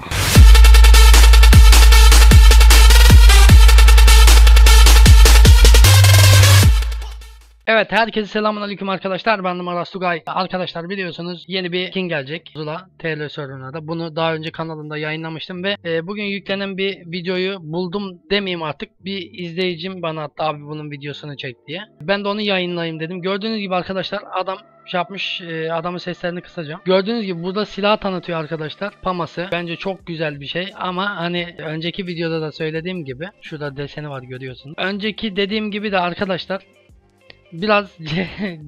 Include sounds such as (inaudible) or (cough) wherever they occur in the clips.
sound. Evet herkese selamun aleyküm arkadaşlar. Ben Numaras Tugay. Arkadaşlar biliyorsunuz yeni bir skin gelecek. Zula TL serverına da. Bunu daha önce kanalımda yayınlamıştım ve e, bugün yüklenen bir videoyu buldum demeyeyim artık. Bir izleyicim bana attı abi bunun videosunu çek diye. Ben de onu yayınlayayım dedim. Gördüğünüz gibi arkadaşlar adam şey yapmış e, adamın seslerini kısacağım. Gördüğünüz gibi burada silah tanıtıyor arkadaşlar. Paması. Bence çok güzel bir şey ama hani önceki videoda da söylediğim gibi şurada deseni var görüyorsunuz. Önceki dediğim gibi de arkadaşlar biraz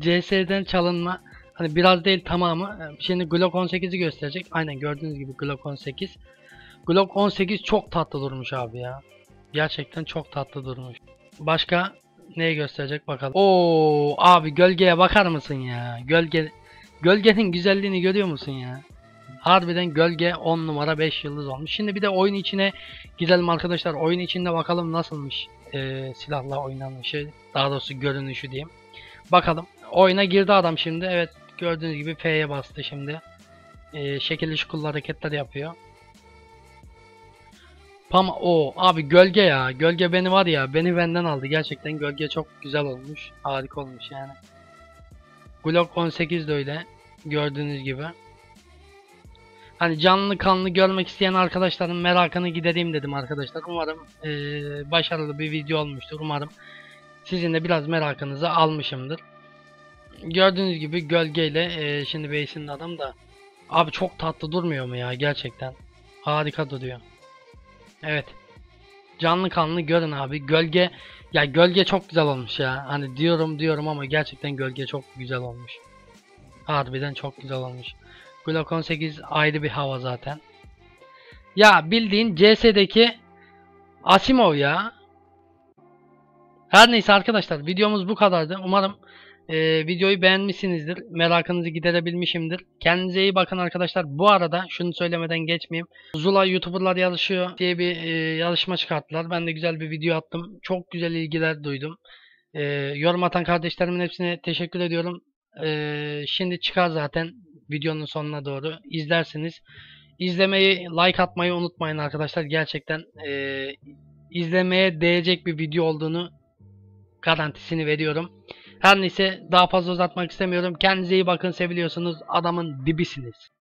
CS'den (laughs) çalınma hani biraz değil tamamı. Şimdi Glock 18'i gösterecek. Aynen gördüğünüz gibi Glock 18 Glock 18 çok tatlı durmuş abi ya. Gerçekten çok tatlı durmuş. Başka neyi gösterecek bakalım. Oo abi gölgeye bakar mısın ya? Gölge gölgenin güzelliğini görüyor musun ya Harbiden gölge 10 numara 5 yıldız olmuş. Şimdi bir de oyun içine gidelim arkadaşlar. Oyun içinde bakalım nasılmış e, silahla oynanışı. Daha doğrusu görünüşü diyeyim. Bakalım. Oyuna girdi adam şimdi. Evet gördüğünüz gibi F'ye bastı şimdi. E, şekilli şukullu hareketler yapıyor. Pam o abi gölge ya. Gölge beni var ya. Beni benden aldı. Gerçekten gölge çok güzel olmuş. Harika olmuş yani. Glock 18 de öyle. Gördüğünüz gibi. Hani canlı kanlı görmek isteyen arkadaşların merakını gidereyim dedim arkadaşlar. Umarım eee, başarılı bir video olmuştur. Umarım sizin de biraz merakınızı almışımdır. Gördüğünüz gibi gölgeyle eee, şimdi Base'in adam da abi çok tatlı durmuyor mu ya gerçekten. Harika duruyor. Evet. Canlı kanlı görün abi. Gölge ya gölge çok güzel olmuş ya. Hani diyorum diyorum ama gerçekten gölge çok güzel olmuş. Harbiden çok güzel olmuş. Glock 18 ayrı bir hava zaten. Ya bildiğin CS'deki Asimov ya. Her neyse arkadaşlar videomuz bu kadardı. Umarım e, videoyu beğenmişsinizdir. Merakınızı giderebilmişimdir. Kendinize iyi bakın arkadaşlar. Bu arada şunu söylemeden geçmeyeyim. Zula YouTuber'lar yarışıyor diye bir e, yarışma çıkarttılar. Ben de güzel bir video attım. Çok güzel ilgiler duydum. E, yorum atan kardeşlerimin hepsine teşekkür ediyorum. E, şimdi çıkar zaten videonun sonuna doğru izlersiniz. İzlemeyi, like atmayı unutmayın arkadaşlar. Gerçekten eee, izlemeye değecek bir video olduğunu garantisini veriyorum. Her neyse daha fazla uzatmak istemiyorum. Kendinize iyi bakın seviliyorsunuz. Adamın dibisiniz.